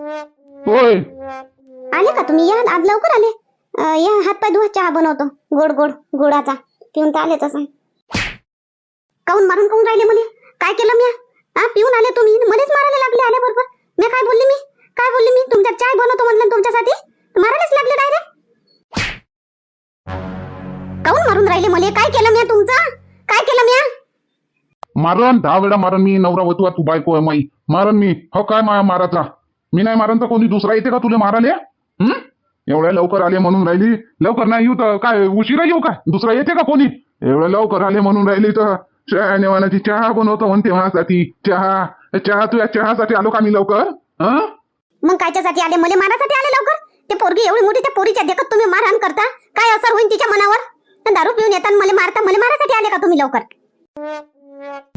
होय. आले का तुम्ही? या आज लवकर आले. अं, या हात पाय धुवा चहा बनवतो. गोड गोड गोडाचा. पिऊन तर आले तसं. काऊन मारून काऊन राहिले मला? काय केलं मी हा पिऊन आले तुम्ही. मलाच मारायला लागले आल्या बरोबर मी काय बोलले मी? काय बोलले मी? तुमच्या चाय बनवतो म्हणलं ना तुमच्यासाठी? मारायलाच लागले डायरेक्ट काऊन मारून राहिले मला? काय केलं मी तुमचं? काय केलं मी मारन दहा वेळा मारन मी नवरा होतो तू बायको आहे माई. मारन मी. हो काय माया माराचा मी नाही मारन तर कोणी दुसरा येते का तुला माराले? एवढ्या लवकर आले म्हणून राहिली. लवकर नाही येऊ तर काय उशिरा येऊ का? दुसरा येते का कोणी? एवढ्या लवकर आले म्हणून राहिली तर. नेवानाची चहा बनवतो म्हणते माझ्यासाठी. चहा चहा तुझ्या चहासाठी आलो का मी लवकर? हं? मग कायच्यासाठी आले? मला मारासाठी आले लवकर? ते पोरगी एवढी मोठी त्या पोरीच्या देखत तुम्ही मारहाण करता? काय असर होईल तिच्या मनावर? दारू पिऊन येताना मला मारता मला मारासाठी आले का तुम्ही लवकर?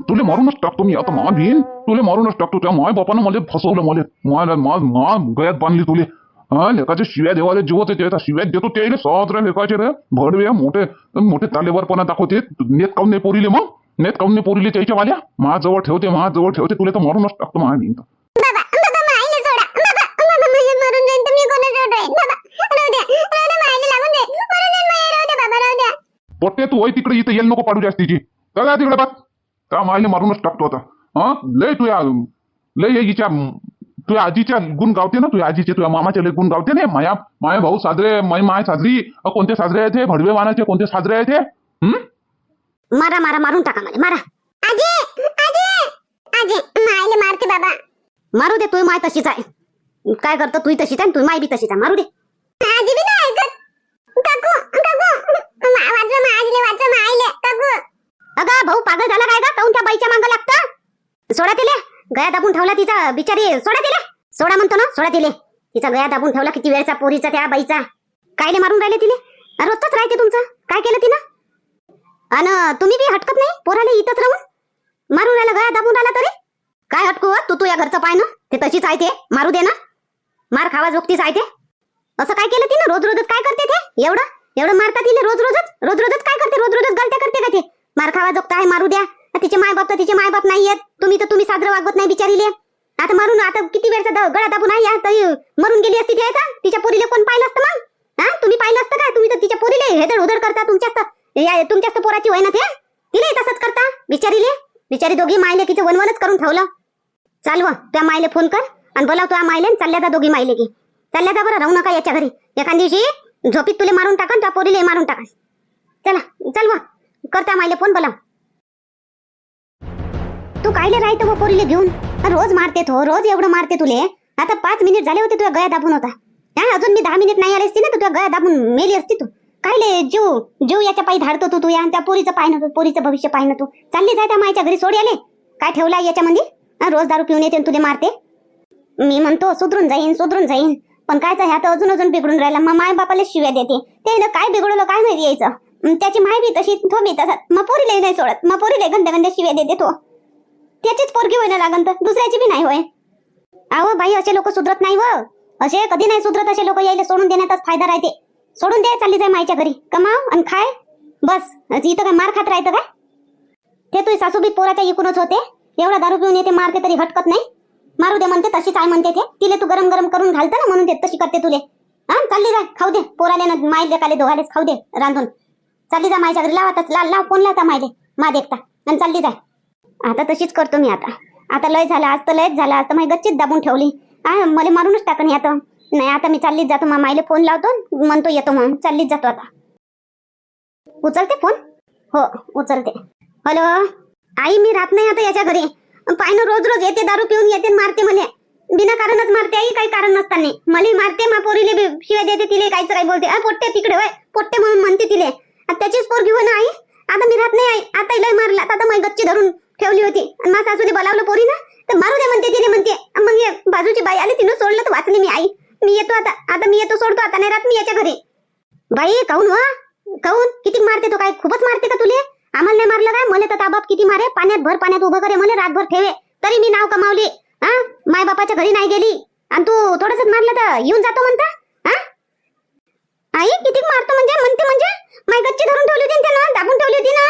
तुले मारूनच टाकतो मी आता मा भिन तुले मारूनच टाकतो त्या माय बापानं मला फसवलं मला. माय मा मा गळ्यात बांधली तुले. हा लेकाचे शिव्या देवाले जीवत येते आता शिव्या देतो ते सहज लेकाचे रे. भडवे मोठे मोठे तालेवरपणा दाखवते. नेत काऊन नाही पोरीले मग? नेत काऊन नाही पोरीले त्याच्या वाल्या? माझ्याजवळ ठेवते माझ्याजवळ ठेवते. तुले तर मारूनच टाकतो मा. मायले मायले द्या. पोट्टे तू होय तिकडे इथं येईल नको पाडू जास्तीची. चला तिकडे बात त्या मायले मारूनच टाकतो आता? हा? लय तुया लय हिच्या तुझ्या आजीच्या गुण गावते ना तुझ्या आजीचे तुझ्या मामाचे लय गुण गावते ना माया माया भाऊ साजरे माय माय साजरी अ, कोणते साजरे आहेत हे? भडवे वानाचे कोणते साजरे आहेत हे? हं? मारा मारा मारून टाका मला मारा. आजी आजी आजी मायले मारते बाबा. मारू दे तू माय तशीच आहे. काय करतो तू तशीच आहे तू माय बी तशीच आहे. मारू दे. आजी बी नाही ऐकत काकू काकू वाचवा मायले वाचवा मायले काकू अगं भाऊ पागल झाला काय काऊन त्या बाईच्या मागं लागतं? सोडा तिले. गया दाबून ठेवला तिचा बिचारी. सोडा तिले. सोडा म्हणतो ना सोडा तिले. तिचा गया दाबून ठेवला किती वेळचा पोरीचा त्या बाईचा. कायले मारून राहिले तिने रोजच राहते तुमचं. काय केलं तिनं? अन तुम्ही बी हटकत नाही? पोराले इथंच राहून? मारून राहिला गया दाबून राहिला तरी? काय हटकू तू तू या घरचं पाय ना. ते तशीच आहे ते. मारू दे ना. मार खावा जोगतीच आहे ते. असं काय केलं तिनं? रोज रोजच काय करते ते? एवढं? एवढं मारता तिने रोज रोजच? रोज रोजच काय करते? रोज रोजच गलत्या करते का ते? मार खावा जोगता आहे मारू द्या. तिचे माय बाप तर तिचे माय बाप नाही आहेत. तुम्ही तर तुम्ही साजरं वागवत नाही बिचारीले. आता मारून आता किती वेळचा द- गळा दाबून आहे या तरी मरून गेली असती ती आहे का? तिच्या पोरीले कोण पाहिलं असतं मग? हा? तुम्ही पाहिलं असतं का? तुम्ही तर तिच्या पोरीले हेदर उदर करता तुमच्याच तुमच्याच तर पोराची वय ना ते. तिले तसंच करता बिचारीले. बिचारी दोघी मायले किती वनवनच करून ठेवलं. चालव त्या मायले फोन कर आणि बोलाव तुझ्या मायले चालल्या जा दोघी मायले की. चालल्या जा बरं राहू नका याच्या घरी. एखाद दिवशी झोपीत तुले मारून टाका त्या पोरीले मारून टाका चला चालव करता मायले फोन बोला तू कायले राहतो मग पोरीले घेऊन? रोज मारते तो रोज एवढं मारते तुले. आता पाच मिनिट झाले होते तुला गया दाबून होता हा अजून मी दहा मिनिट नाही आले असते ना तर तुझ्या गया दाबून मेली असती तू. कायले जीव जीव याच्या पायी धाडतो तू तू या त्या पोरीचं पाय तू पोरीचं भविष्य पाय तू. चालली जाय त्या मायच्या घरी सोडी आले काय ठेवला याच्यामध्ये? रोज दारू पिऊन येते आणि तुले मारते. मी म्हणतो सुधरून जाईन सुधरून जाईन. पण काय तर अजून अजून बिघडून राहिला. मग माय बापाला शिव्या देते. ते काय बिघडवलं काय माहिती यायचं? त्याची माय बी तशी तो बी तसा. मग पोरीले नाही सोडत. मग पोरीले गंद्या गंद्या शिवे देते तो. त्याचीच पोरगी होईना लागन तर दुसऱ्याची बी नाही होय. अहो बाई असे लोक सुधरत नाही व. असे कधी नाही सुधरत असे लोक यायला सोडून देण्याचाच फायदा राहते. सोडून दे चालली जाय मायच्या घरी. कमाव आणि खाय. बस. इथं काय मार खात राहतं काय? ते तुझी सासूबी पोराच्या इकूनच होते. एवढा दारू पिऊन येते मारते तरी हटकत नाही. मारू दे म्हणते तशीच आहे म्हणते ते. तिले तू गरम गरम करून घालतं ना म्हणून ते तशी करते तुले. हा चालली जाय खाऊ दे. पोराले ना माय लेकाले दोघालेच खाऊ दे रांधून. चालली जा माझ्या घरी लावा लाव लाव फोन लावता माझे. मा देखता. आणि चालली जाय आता तशीच करतो मी आता. आता लय झालं आज तर लयच झालं. आज तर माझी गच्चीत दाबून ठेवली. हा मला मारूनच टाकन आता. नाही आता मी चाललीच जातो. मग माईला फोन लावतो म्हणतो येतो मग चाललीच जातो आता. उचलते फोन? हो उचलते. हॅलो? आई मी राहत नाही आता याच्या घरी. पाहिनं रोज रोज येते दारू पिऊन येते मारते मला बिना कारणच मारते आई काही कारण नसताना. मला मारते मा पोरीले शिवाय देते तिले काहीच काही बोलते. पोट्टे तिकडे वय पोट्टे म्हणून म्हणते तिले. त्याचीच पोरगी हो ना आई? आता मी राहत नाही आई. आता लय मारला. आता मग गच्ची धरून ठेवली होती. आणि माझ्या सासूने बोलावलं पोरी ना तर मारू दे म्हणते तिने म्हणते. मग बाजूची बाई आली तिनं सोडलं तर वाचली मी आई. मी येतो आता. आता मी येतो सोडतो. आता नाही राहत मी याच्या घरी. बाई काऊन वा? काऊन? किती मारते तो काय? खूपच मारते का तुले? आम्हाला नाही मारलं काय? मला तर ताबाप किती मारे? पाण्यात भर पाण्यात उभं करे. मला रातभर ठेवे. तरी मी नाव कमावली. हा माय बापाच्या घरी नाही गेली. आणि तू थोडस मारलं तर येऊन जातो म्हणता? हा आई किती मारतो म्हणजे? म्हणते म्हणजे? माय गच्ची धरून ठेवली होती त्यानं? दाबून ठेवली होती ना?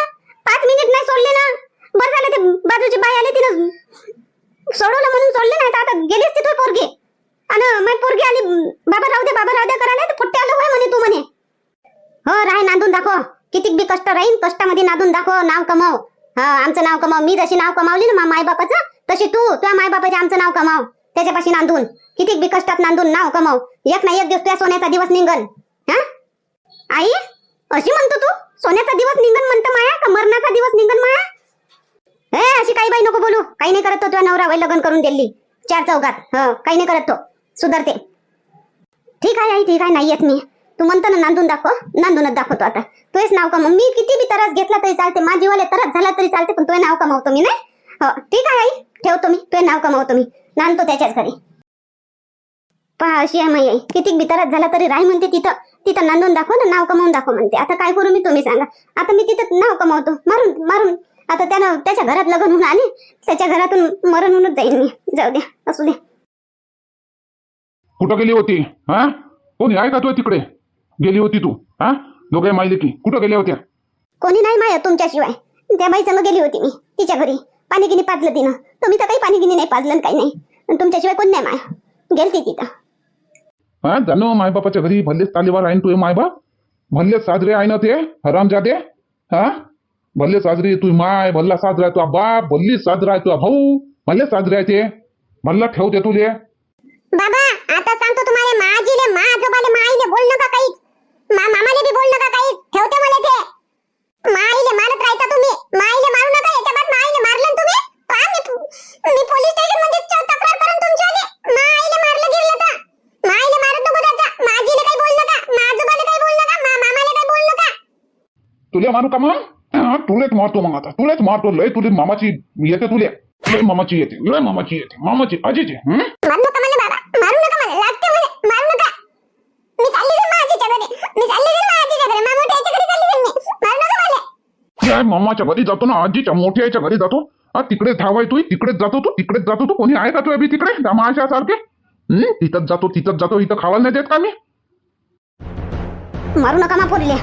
पाच मिनिट नाही सोडले ना? बरं झालं ते बाजूची बाई आली तिनं सोडवलं म्हणून सोडले नाही. तर आता पोरगी. आणि मग पोरगी आली बाबा राहू दे बाबा राहू दे करायला फुट्टे आलो होय म्हणे तू म्हणे. हो राय नांदून दाखव. किती बी कष्ट राहीन कष्टामध्ये नांदून दाखव नाव कमाव. हा आमचं नाव कमाव. मी जशी नाव कमावली ना माय बापाचं तशी तू तुझ्या माय बापाचे आमचं नाव कमाव. त्याच्यापाशी नांदून. किती बी कष्टात नांदून नाव कमाव. एक ना एक दिवस तुझ्या सोन्याचा दिवस निघल आई अशी म्हणतो तू? सोन्याचा दिवस निघन म्हणतो माया का मरणाचा दिवस निघन माया? ए अशी काही बाई नको बोलू. काही नाही करत तो तुझ्या नवरा बाई लग्न करून दिली चार चौकात हो काही नाही करत तो. सुधारते. ठीक आहे आई ठीक आहे. नाही येत मी. तू म्हणतो ना नांदून दाखव. नांदूनच दाखवतो आता. तुझेच नाव कमव. मी किती बी त्रास घेतला तरी चालते. माझी जीवाला त्रास झाला तरी चालते पण तुझे नाव कमावतो मी नाही? हो ठीक आहे आई. ठेवतो मी. तुझे नाव कमावतो मी. नांदतो त्याच्याच घरी. पहा अशी आहे माई आई किती बी त्रास झाला तरी राही म्हणते तिथं. तिथं नांदून दाखव ना नाव कमावून दाखव म्हणते. आता काय करू मी तुम्ही सांगा. आता मी तिथं नाव कमावतो. मारून मारून. आता त्यानं त्याच्या घरात लग्न होऊन आले. त्याच्या घरातून मरण होऊनच जाईन मी. जाऊ दे असू दे. कुठं गेली होती? हा? कोणी आहे का तू तिकडे? गेली होती तू. हा? दोघे माहिती की. कुठं गेल्या होत्या? कोणी नाही माया तुमच्याशिवाय. त्या बाई संग गेली होती मी तिच्या घरी. पाणी गिनी पाजलं तिनं. तुम्ही तर काही पाणी गिनी नाही पाजलं काही नाही. तुमच्याशिवाय कोण नाही माया. गेलती तिथं. हा जाणो मायबापाच्या घरी भल्लेच तालेवार आहे ना तुझे मायबाप भल्ले साजरे आहे ना ते हरामजादे हा? भल्ले साजरे तू माय भल्ला साजरा आहे तुझा बाप भल्ली साजरा आहे तुझा भाऊ भल्ले साजरे आहे ते. भल्ला ठेवते तुझे बाबा आता सांगतो तुम्हाला माझीले माझोबाले माईले बोल नका काही मा मामाले बी बोल नका काही ठेवते मला ते. माईले मारत राहता तुम्ही. माईले मारू नका याच्या बाद माईले मारलं तुम्ही. पहा मी मी पोलीस स्टेशनमध्ये च- तक्रार करून तुमच्याले माईले मारलं गिरलं तर माईले मारत नको जाता माझीले काही बोल नका मा आजोबाले काही बोल नका मा मामाले काही बोल नका तुले मारू का मग? तुलेच मारतो मग आता. तुलेच मारतो. लय तुले मामाची येते तुले. लय मामाची येते. लय मामाची येते. मामाची अजीची? मारू नका मला बाबा. मारू नका मला लागते मला मारू नका. मी चालली जाईन माझ्याच्या घरी. मी चालली जाईन माझ्याच्या घरी. मा मोठ्याच्या घरी चालली जाईन मी मारू नका मला काय मामाच्या घरी जातो ना. आजीच्या मोठ्या आईच्या घरी जातो. तिकडे धावाय तू. तिकडेच जातो तू. तिकडेच जातो तू. कोणी आहे का तू अभि तिकडे? सारखे? तिथंच जातो तिथंच जातो. इथं खावायला नाही देत का मी? मारू नका मा पोरीले.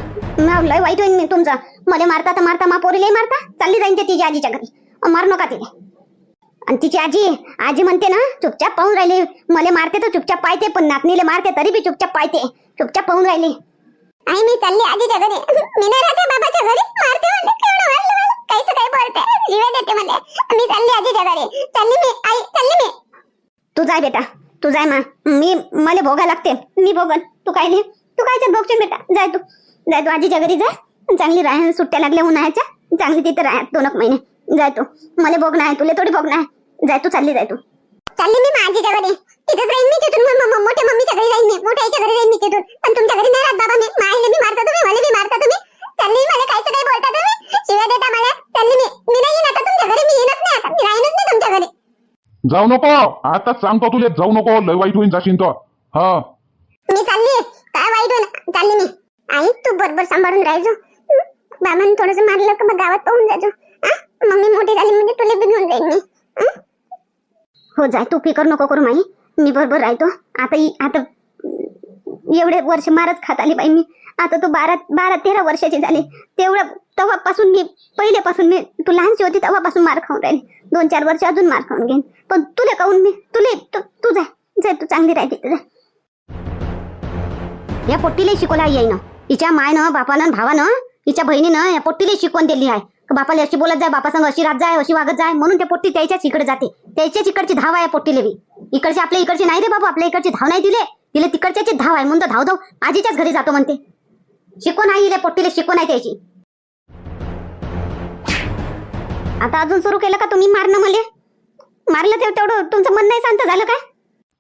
मा- लय वाईट होईन मी तुमचं. मला मारता तर मारता मा पोरीले मारता. चालली जाईन ते तिच्या आजीच्या घरी. मारू नका तिले. आणि तिची आजी आजी म्हणते ना चुपचाप पाहून राहिली. मला मारते तर चुपचाप पाहते पण नातनीले मारते तरी बी चुपचाप पाहते. चुपचाप पाहून राहिली. आई मी चालली आजीच्या घरी. मी नाही राहते बाबाच्या घरी. मारते काहीच काही बोलते. जीवे देते मला मी चालली आजीच्या घरी. चालली मी आई चालली मी. तू जाय बेटा. तू जाय मा. मी मला भोगा लागते. मी भोगन. तू काय नाही? तू काय भोगशील बेटा? जाय तू. जाय तू आजीच्या घरी जाय. चांगली राह सुट्ट्या लागल्या उन्हाळ्याच्या. चांगली तिथे राह दोन महिने. जाय तू. मला भोग नाही तुला थोडी भोग नाही. जाय तू चालली जाय तू. चालली मी माझ्या घरी तिथं जाईन मी तिथून. मोठ्या मम्मीच्या घरी जाईन मी. मोठ्या आईच्या घरी जाईन मी तिथून. पण तुमच्या घरी नाही राहत बाबा मी. माईले बी मारता तुम्ही मला बी मारता तुम्ही. चालली मला कायचं काही बोलता तुम्ही. शिवाय देता मला. चालली मी. मी नाही आता तुमच्या घरी मी येईनच नाही आता. मी राहीनच नाही तुमच्या घरी. जाऊ नको. आताच सांगतो तुले जाऊ नको. लय वाईट होईन जाशील तो हा. मी चालली. काय वाईट होईल चालली मी? आई तू बरोबर सांभाळून राहायचो बाबांनी थोडस मारलं का मग गावात पाहून जायचो मम्मी मग मी मोठी झाली म्हणजे तुला बी घेऊन जाईन मी. हो जाय तू फिकर नको करू माई. मी बरोबर राहतो. आता आता एवढे वर्ष मारच खात आली बाई मी. आता तू बारा बारा तेरा वर्षाची झाली. तेवढं तेव्हापासून मी पहिल्यापासून मी तू लहानशी होती तेव्हापासून मार खाऊन राहिली. दोन चार वर्ष अजून मार खाऊन घेईन. पण तुला काऊन मी तुले तू तू जाय. जाय तू चांगली राहते तुझ्या या पोट्टीला शिकवला येईन. हिच्या मायनं बापानं भावानं हिच्या बहिणीनं या पोट्टीला शिकवून दिली आहे. बापाला अशी बोलत जाय बापासंग अशी राहत जाय अशी वागत जाय म्हणून त्या पोट्टी त्याच्याच इकडे जाते. त्याच्याच इकडची धाव आहे पोट्टीले बी. इकडची आपल्या इकडची नाही रे बाबा आपल्या इकडची धाव नाही दिले. तिला तिकडच्याची धाव आहे म्हणून तर धाव धाव आजीच्याच घरी जातो म्हणते. शिकवण आहे हिला पोट्टीला शिकवण आहे त्याची. आता अजून सुरू केलं का तुम्ही मारणं मला? मारलं ते तेवढं तुमचं मन नाही शांत झालं काय?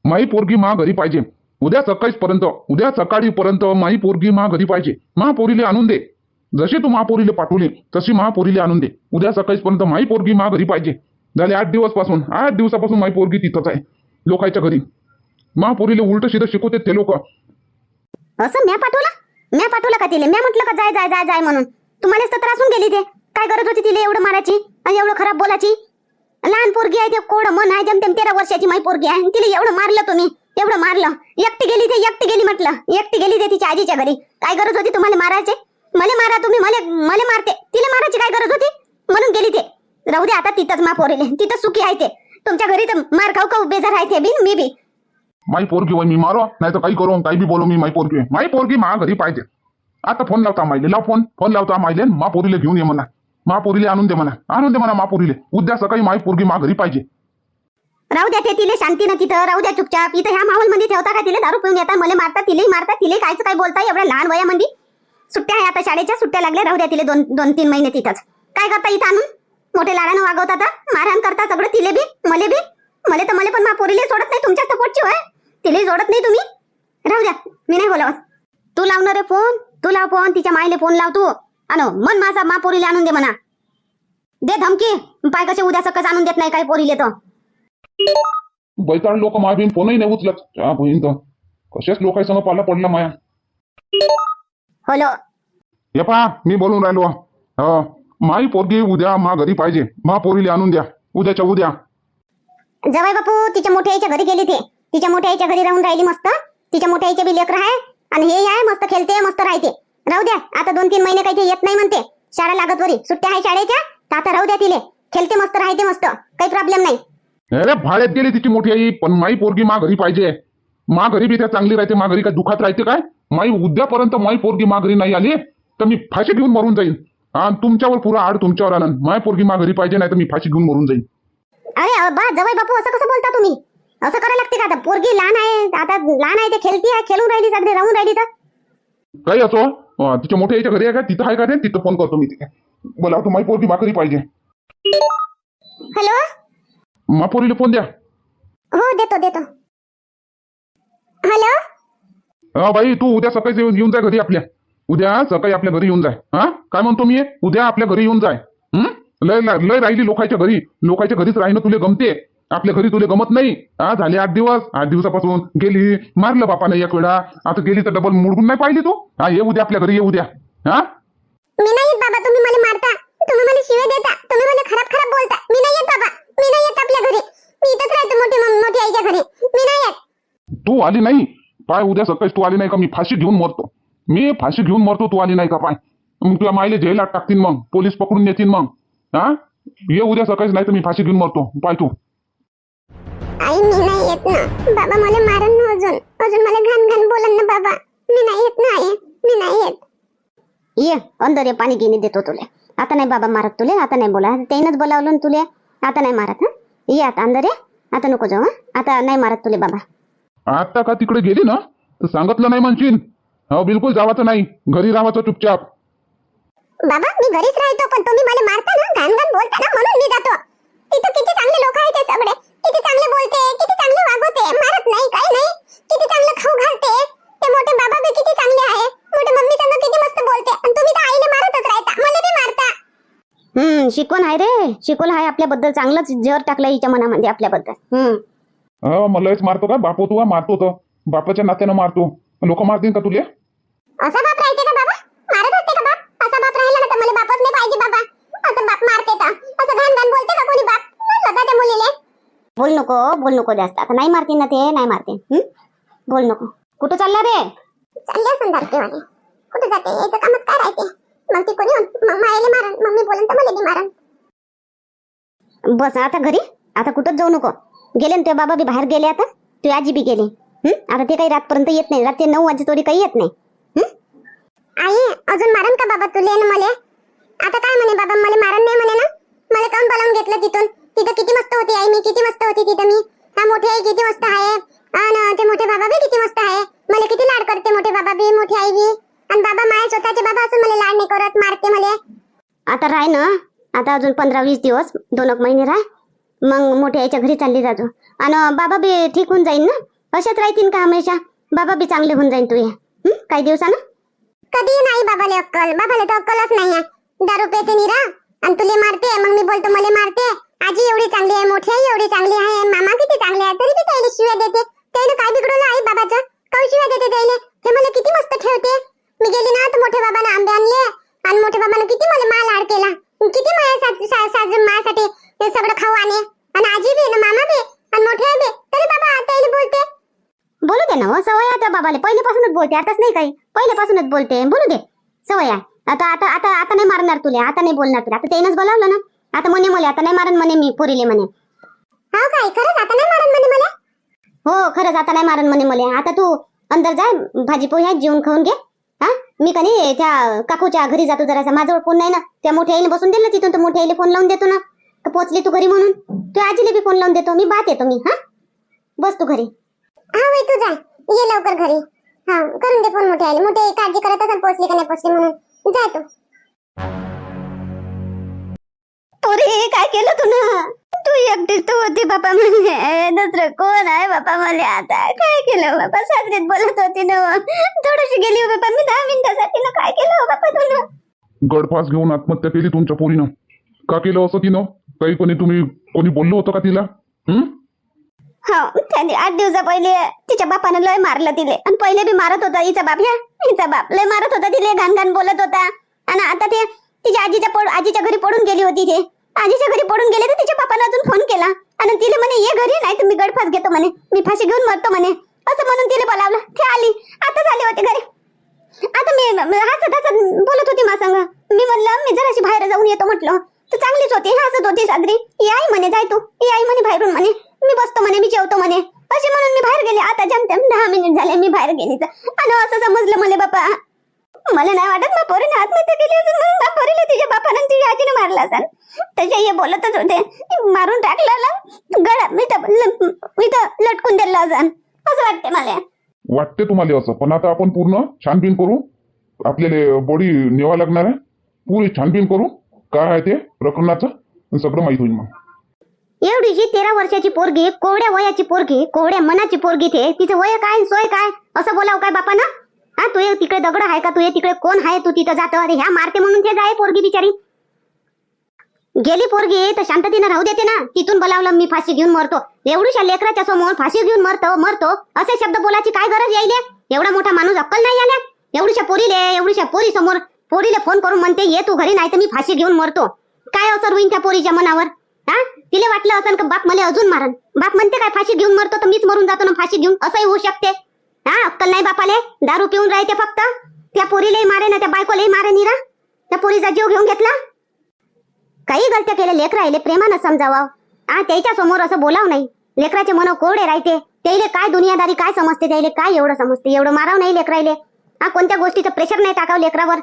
माई पोरगी मा घरी पाहिजे. उद्या सकाळीच पर्यंत उद्या सकाळी पर्यंत माई पोरगी मा घरी पाहिजे. महापोरीले आणून दे. जशी तू महापोरीले पाठवली तशी महापोरीले आणून दे. उद्या सकाळीच पर्यंत माई पोरगी मा घरी पाहिजे. झाले आठ दिवसपासून आठ दिवसापासून माई पोरगी तिथंच आहे लोकांच्या घरी. महापोरीले उलट सिधं शिकवते ते लोक. असं म्या पाठवला? म्या पाठवलं का तिला? म्या म्हटलं का जाय जाय जाय जाय म्हणून. तुम्हालाच तर त्रासून गेली ते. काय गरज होती तिला एवढं मारायची आणि एवढं खराब बोलायची? लहान पोरगी आहे ते कोड मन आहे जमतेम तेरा वर्षाची माई पोरगी आहे तिला एवढं मारलं तुम्ही. एवढं मारलं. एकटी गेली ते एकटी गेली म्हटलं. एकटी गेली ते तिच्या आजीच्या घरी. काय गरज होती तुम्हाला मारायचे? मला मारा तुम्ही मले मला मारते. तिला मारायची काय गरज होती? म्हणून गेली ते. राहू दे आता तिथंच मा पोरेले तिथं सुखी आहे ते. तुमच्या घरी तर मार खाऊ खाऊ बेजार आहे ते बी मी बी. माई पोरगी वय मी मारो. नाही तर काही करू काही बी बोलू मी माई पोरगी. आहे. माई पोरगी मा घरी पाहिजे. आता फोन लावता माईले. लाव फोन. फोन लावता माईले मा पोरीले घेऊन ये म्हणा. मा पोरीले आणून दे म्हणा. आणून दे म्हणा मा पोरीले उद्या सकाळी माई पोरगी मा घरी पाहिजे. राहू द्या ते तिले शांती ना तिथं राहू द्या चुपचाप. इथं ह्या माहोलमध्ये ठेवता का तिले? दारू पिऊन येतात मला मारतात तिले मारतात तिले कायच काय बोलताय एवढ्या लहान वयामध्ये सुट्ट्या आहे आता शाळेच्या सुट्ट्या लागल्या राहू द्या तिले दोन दोन तीन महिने तिथंच. काय करता इथं आणून? मोठे लाडानं वागवतात मारहाण करता सगळं तिले बी मले बी? मले तर मले पण मा पोरीले सोडत नाही तुमच्या सपोर्टची होय तिले सोडत नाही तुम्ही? राहू द्या मी नाही बोलावत. तू लावणार फोन तू लाव फोन तिच्या माईले फोन लाव तू. आणो मन माझा मा पोरीले आणून दे म्हणा. दे धमकी पाय कसे उद्या सकस आणून देत नाही काही पोरीले तर. बैताळ लोक माय बिन फोनही नाही उचलत. त्या बहीण तर. कशाच लोकांसंग पाला पडला माया? हॅलो. हे पहा मी बोलून राहिलो. हो माई पोरगी उद्या मा घरी पाहिजे. मा पोरीले आणून द्या. उद्याच्या उद्या. जवाई बापू तिच्या मोठ्या आईच्या घरी गेली ते. तिच्या मोठ्या आईच्या घरी राहून राहिली मस्त. तिच्या मोठ्या आईचे बी लेकर आहे आणि हे आहे मस्त खेळते मस्त राहते. राहू द्या आता दोन तीन महिने काही ते येत नाही म्हणते. शाळा लागत वरी. सुट्ट्या आहे शाळेच्या तर आता राहू द्या तिले. खेळते मस्त राहते मस्त. काही प्रॉब्लेम नाही. अरे भाड्यात गेली तिची मोठी आई पण माई पोरगी मा घरी पाहिजे. मा घरी बी त्या चांगली राहते मा घरी काय दुखात राहते काय? माई उद्यापर्यंत माई पोरगी मा घरी नाही आली तर मी फाशी घेऊन मरून जाईल हा तुमच्यावर पुरा आड तुमच्यावर आनंद माय पोरगी मा घरी पाहिजे नाही तर मी फाशी घेऊन मरून जाईल अरे बा जवाई बापू असं कसं बोलता तुम्ही? असं करायला लागते का? आता पोरगी लहान आहे आता लहान आहे ते खेळती आहे खेळून राहिली सगळे राहून राहिली तर. काही असो? तिच्या मोठ्या आईच्या घरी आहे का? तिथं आहे का ते तिथं फोन करतो मी तिथे बोलावतो माई पोरगी मा घरी पाहिजे. हॅलो? मा पोरीला फोन द्या. हो देतो देतो. हॅलो हा बाई तू उद्या सकाळी येऊन येऊन जाय घरी आपल्या. उद्या सकाळी आपल्या घरी येऊन जाय. हा? काय म्हणतो मी? उद्या आपल्या घरी येऊन जाय. हं? लय लय राहिली लोकांच्या घरी. लोकांच्या घरीच राहिनं तुले गमते. आपल्या घरी तुले गमत नाही. हा झाले आठ दिवस. आठ दिवसापासून गेली. मारलं बापाने एक वेळा. आता गेली तर डबल मुडकून नाही पाहिली तू? हा ये उद्या आपल्या घरी ये उद्या. हा? मी नाही बाबा तुम्ही मला मारता. तुम्ही मला शिवे देता. तुम्ही मला खराब खराब बोलता. मी नाही येत बाबा. मी नाही येत आपल्या घरी. मी इथंच राहतो मोठी मोठी आईच्या घरी. मी नाही येत. तू आली नाही. पाय उद्या सकाळी तू आली नाही का? मी फाशी घेऊन मरतो. मी फाशी घेऊन मरतो तू आली नाही का पाय? मग तुला मायले जेलात टाकतील मग. पोलीस पकडून येतील मग. हा? ये उद्या सकाळीच नाही तर मी फाशी घेऊन मरतो. पाय तू. आई मी नाही येत ना. बाबा मला मारन ना अजून. अजून मला घाण घाण बोलन ना बाबा. मी नाही येत ना आई. मी नाही येत. ये अंदर ये पाणी गिनी देतो तुले. आता नाही बाबा मारत तुले आता नाही बोला. त्यानंच बोलावलं तुले. आता नाही मारत हा? ये आता अंदर ये आता नको जाऊ हं? आता नाही मारत तुले बाबा. आता का तिकडे गेली ना? तर सांगितलं नाही म्हणशील हो बिलकुल जावाचं नाही. घरी राहायचं चुपचाप. बाबा मी घरीच राहतो पण तुम्ही मला मारता ना घाण घाण बोलता ना म्हणून मी जातो. तिथं किती चांगले लोक आहेत ते सगळे किती चांगले बोलते किती चांगले वागवते मारत नाही काही नाही किती चांगलं खाऊ घालते ते मोठे बाबा बी किती चांगले आहे मोठे मम्मी संग किती मस्त बोलते आणि तुम्ही तर आईला मारतच राहता मला बी मारता हम्म शिकवण आहे रे. शिकवण आहे आपल्याबद्दल. चांगलंच जर टाकलं हिच्या मनामध्ये आपल्याबद्दल. हम्म. हो मलाच मारतो का? बापू तू मारतो तर बापाच्या नात्यानं मारतो. लोक मारतील का तुले? असा बाप राहते का बाबा? मारत असते का बाप? असा बाप राहिला ना तर मला बापच नाही पाहिजे बाबा. असं बाप मारते का? असं घाण घाण बोलते का कोणी बाप? स्वतःच्या मुलीले. बोल नको बोल नको जास्त. आता नाही मारते ना ते नाही मारते हं? बोल नको. कुठं चालला रे? चालले असं वाले कुठं जाते? याचं कामच काय राहते? मग ती कोणी मायाले मारन. मग मी बोलन तर मला बी मारन. बस आता घरी. आता कुठंच जाऊ नको. गेले ना ते बाबा बी बाहेर गेले आता. ते आजी बी गेले? आता ते काही रातपर्यंत येत नाही. रात्री नऊ वाजे तोडी काही येत नाही? आई अजून मारन का बाबा तुले ना मले? आता काय म्हणे बाबा? मला मारन नाही म्हणे ना? मला काऊन बोलावून घेतलं तिथून. तिथं किती मस्त होती आई मी. किती मस्त होती तिथं मी. हा मोठी आई किती मस्त आहे. आणि ते मोठे बाबा बी किती मस्त आहे. मला किती लाड करते मोठे बाबा बी मोठी आई बी. आणि बाबा माय स्वतःचे बाबा असून मला लाड नाही करत मारते मला. आता राह ना आता अजून पंधरा वीस दिवस दोन एक महिने राह मग मोठ्या आईच्या घरी चालली जातो आणि बाबा बी ठीक होऊन जाईन ना? अशाच राहतील का हमेशा? बाबा बी चांगले होऊन जाईन तुझे हं? काही दिवसानं? कधी नाही बाबाले अक्कल. बाबाले तर अक्कलच नाही दारू पेते निरा. आणि तुले मारते. मग मी बोलतो मला मारते. आजी एवढी चांगली आहे मोठी आई एवढी चांगली आहे. मामा किती चांगले आहे तरी बी त्याला शिव्या देते. त्याने काय बिघडवलं आई बाबाचं? काऊ शिव्या देते त्याने ते मला किती मस्त ठेवते. मी गेली ना तर मोठ्या बाबाने आंबे आणले. आणि मोठ्या बाबाने किती मला मा लाड केला. किती माझ्या साज- सा- साज- माझ्यासाठी हे सगळं खाऊ आणे. आणि आजी बी ना मामा बी आणि मोठे बी तरी बाबा त्याला बोलते. बोलू दे ना हो सवय आहे त्या बाबाले. पहिल्यापासूनच बोलते आताच नाही काही. पहिल्यापासूनच बोलते. बोलू दे. सवय आहे. आता आता आता आता नाही मारणार तुले आता नाही बोलणार तुला. आता त्यानंच बोलावलं ना. आता म्हणे मला आता नाही मारन म्हणे मी पुरीले म्हणे हो काय? खरंच आता नाही मारन म्हणे मला? हो खरंच आता नाही मारन म्हणे मला. आता तू अंदर जाय भाजी पोह्या जेवण खाऊन घे. हा? मी का नाही त्या काकूच्या घरी जातो जरासा. माझ्याजवळ फोन नाही ना? त्या मोठ्या आईने बसून दिलं तिथून. तर मोठ्या आईला फोन लावून देतो ना. तर पोचली तू घरी म्हणून? तू आजीला बी फोन लावून देतो. मी बात येतो मी हा? बस तू घरी. हा वय तू जाय ये लवकर घरी. हा करून दे फोन मोठे आले मोठे काळजी करत असेल पोचली का नाही पोचली म्हणून. जाय तू. पोरी काय केलं तू ना तू एकटीच तर होती बापा म्हणे. दुसरं कोण आहे बापा मला आता काय केलं बापा? सासरीत बोलत होती ना थोडीशी गेली हो बापा. मी दहा मिनिटासाठी ना काय केलं हो बापा तू गडफास घेऊन आत्महत्या केली तुमच्या पोरीनं. का केलं असं तिनं? काही कोणी तुम्ही कोणी बोललो होतं का तिला? हं? हो त्याने आठ दिवसा पहिले तिच्या बापानं लय मारलं तिले. आणि पहिले बी मारत होता हिचा बाप ह्या हिचा बाप. लय मारत होता तिले घाण घाण बोलत होता. आणि आता ते तिच्या आजीच्या पड आजीच्या घरी पडून गेली होती ते. आजीच्या घरी पडून गेले तर तिच्या बापानं अजून फोन केला. आणि तिला म्हणे ये घरी नाही तर मी गडफास घेतो म्हणे. मी फाशी घेऊन मरतो म्हणे. असं म्हणून तिला बोलावलं. ते आली. आता झाले होते घरी. आता मी हसत हसत बोलत होती मा संग. मी म्हणलं मी जराशी बाहेर जाऊन येतो म्हटलं. तर चांगलीच होती हसत होती साजरी ही आई म्हणे जाय तू. ही आई म्हणे बाहेरून म्हणे. मी बसतो म्हणे मी जेवतो म्हणे. असे म्हणून मी बाहेर गेले. आता जमते दहा मिनिट झाले मी बाहेर गेली तर. आणि असं समजलं मला बाबा मला नाही वाटत मग पोरीने आत्महत्या केली असेल म्हणून बा पोरीला तिच्या बापानं तिच्या आजीने मारला असेल. तसे हे बोलतच होते मारून टाकलं गळा मी तर मी तर लटकून दिलं असेल. असं वाटते मला. वाटते तुम्हाला असं पण आता आपण पूर्ण छानबीन करू. आपल्याला बॉडी नेवा लागणार आहे. पुरी छानबीन करू. काय आहे ते प्रकरणाचं? आणि सगळं माहीत होईल मग. एवढीशी तेरा वर्षाची पोरगी कोवड्या वयाची पोरगी कोवड्या मनाची पोरगी ते तिचं वय काय सोय काय? असं बोलाव काय बापा ना हा तू तिकडे दगड आहे का? तू तिकडे. कोण आहे तू तिथं जात? अरे ह्या मारते म्हणून ते जाय पोरगी बिचारी. गेली पोरगी तर शांततेनं राहू देते ना. तिथून बोलावलं मी फाशी घेऊन मरतो. एवढ्याशा लेकराच्या समोर फाशी घेऊन मरतो मरतो. असे शब्द बोलायची काय गरज यायले? एवढा मोठा माणूस अक्कल नाही आल्या एवढीशा पोरीले एवढीशा पोरी समोर पोरीले फोन करून म्हणते ये तू घरी नाही तर मी फाशी घेऊन मरतो. काय असर होईन त्या पोरीच्या मनावर? हा? तिला वाटलं असेल का बाप मला अजून मारन. बाप म्हणते काय फाशी घेऊन मरतो तर मीच मरून जातो ना फाशी घेऊन. असंही होऊ शकते. हा अक्कल नाही बापाले. दारू पिऊन राहते फक्त. त्या पोरीलाही मारे ना त्या बायकोलाही मारे निरा त्या पोरीचा जीव घेऊन घेतला. काही गलत्या केल्या लेकर राहिले प्रेमानं समजावं. हा त्याच्यासमोर असं बोलाव नाही. लेकराचे मन कोरडे राहते. त्याले काय दुनियादारी काय समजते त्याले काय एवढं समजते? एवढं माराव नाही लेकर राहिले हा कोणत्या गोष्टीचं प्रेशर नाही टाकाव लेकरावर?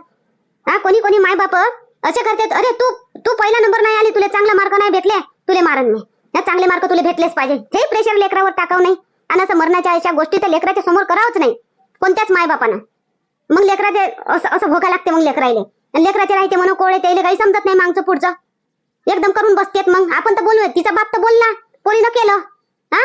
हा कोणी कोणी माय बाप असे करतात अरे तू तू पहिला नंबर नाही आली तुला चांगला मार्क नाही भेटले. तुले मारन मी. या चांगले मार्क तुला भेटलेच पाहिजे. हे प्रेशर लेकरावर टाकाव नाही. आणि असं मरणाच्या अशा गोष्टी तर लेकराच्या समोर करावंच नाही. कोणत्याच माय बापानं मग लेकराचे असं असं भोगा लागते मग लेकरायले. आणि लेकराचे राहते म्हणून कोळे त्याला काही समजत नाही मागचं पुढचं. एकदम करून बसतेत मग. आपण तर बोलूया तिचा बाप तर बोलला. पोरीनं केलं. हा?